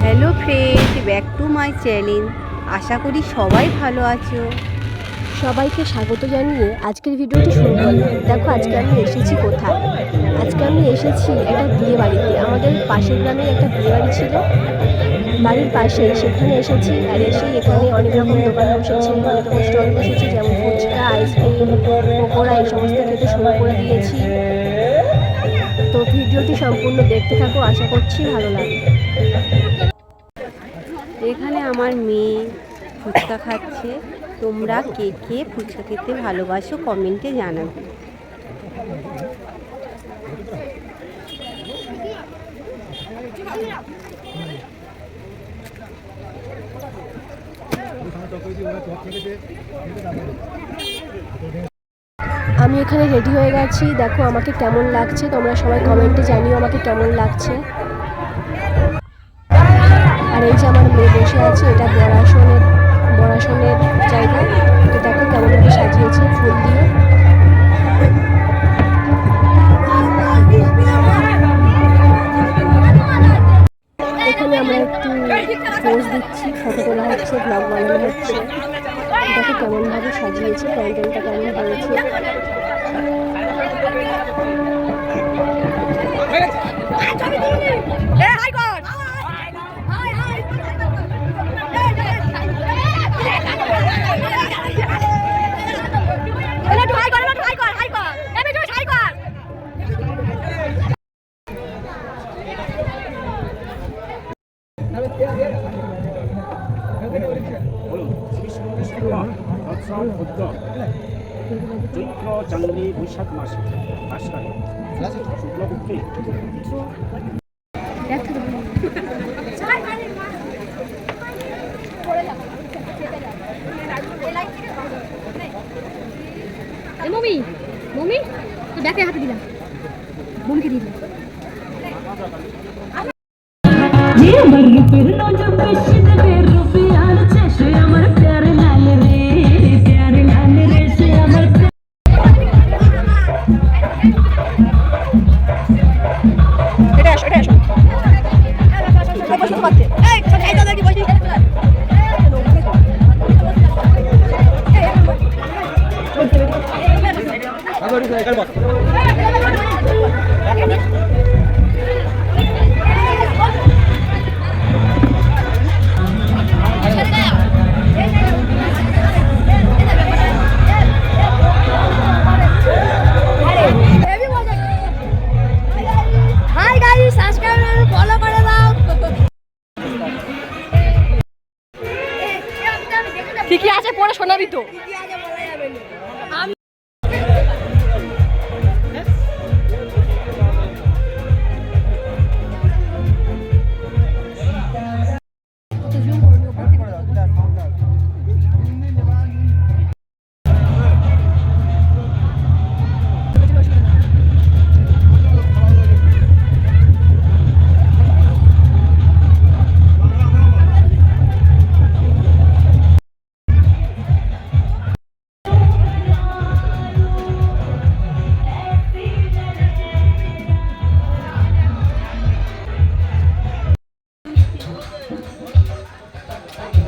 Hello friend back to my channel আশা করি সবাই ভালো আছো। সবাইকে স্বাগত জানিয়ে আজকের ভিডিওটি শুরু করলাম। দেখো, আজকে আমি এসেছি কোথায়? আজকে আমি এসেছি একটা বিয়ে বাড়িতে। আমাদের পাশের গ্রামে একটা বিয়ে বাড়ি ছিল। বাড়ির পাশে সেখানে এসেছি আর এসে এখানে অনেক রকম দোকান বসেছে, অনেক রকম স্টল বসেছে, যেমন ফুচকা আইসক্রিম পকোড়া, এই সমস্ত খেতে শুরু করে দিয়েছি। ভিডিওটি সম্পূর্ণ দেখতে থাকো, আশা করছি ভালো লাগে এখানে আমার মেয়ে ফুচকা খাচ্ছে। তোমরা কে কে ফুচকা খেতে ভালোবাসো কমেন্টে জানাবে। আমি এখানে রেডি হয়ে গেছি। দেখো আমাকে কেমন লাগছে। তোমরা সবাই কমেন্টে জানিও আমাকে কেমন লাগছে। আর এই যে আমার মেয়ে বসে আছে, এটা বড়াসনের বড়াসনের জায়গা। তো দেখো কেমন কেমনভাবে সাজিয়েছে ফুল দিয়ে। এখানে আমরা একটু পোজ দিচ্ছি ফটো তোলা হচ্ছে ব্লগ বানানো হচ্ছে। দেখো কেমনভাবে সাজিয়েছে, প্যান্ডেলটা কেমন হয়েছে। চৈত্র চান্দ্রী বৈশাখ মাসে শুক্লপক্ষে এ মমি মমি তো ব্যাকে হাতে দিলাম। মমিকে দিয়ে দিলাম। হাই গাইস সাবস্ক্রাইব করে ফলো করে দাও। ঠিকই আছে পরে শোনাবি তো।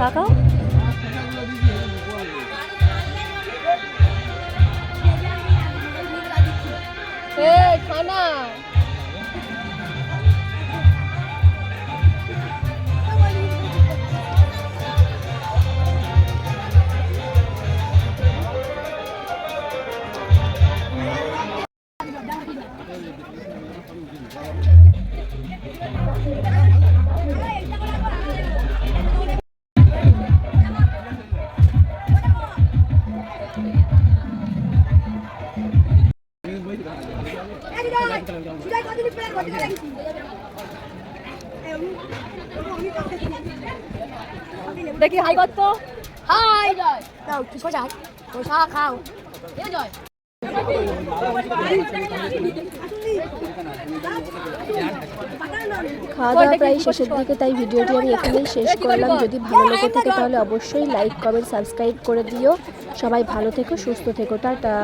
Chicago? দেখি হাই কর তো হাই দাও কি সোজা সোজা খাও। এ জয়। খাওয়া দাওয়া প্রায় শেষের দিকে তাই ভিডিওটি আমি এখানেই শেষ করলাম। যদি ভালো লেগে থাকে তাহলে অবশ্যই লাইক কমেন্ট সাবস্ক্রাইব করে দিও। সবাই ভালো থেকো সুস্থ থেকো টাটা।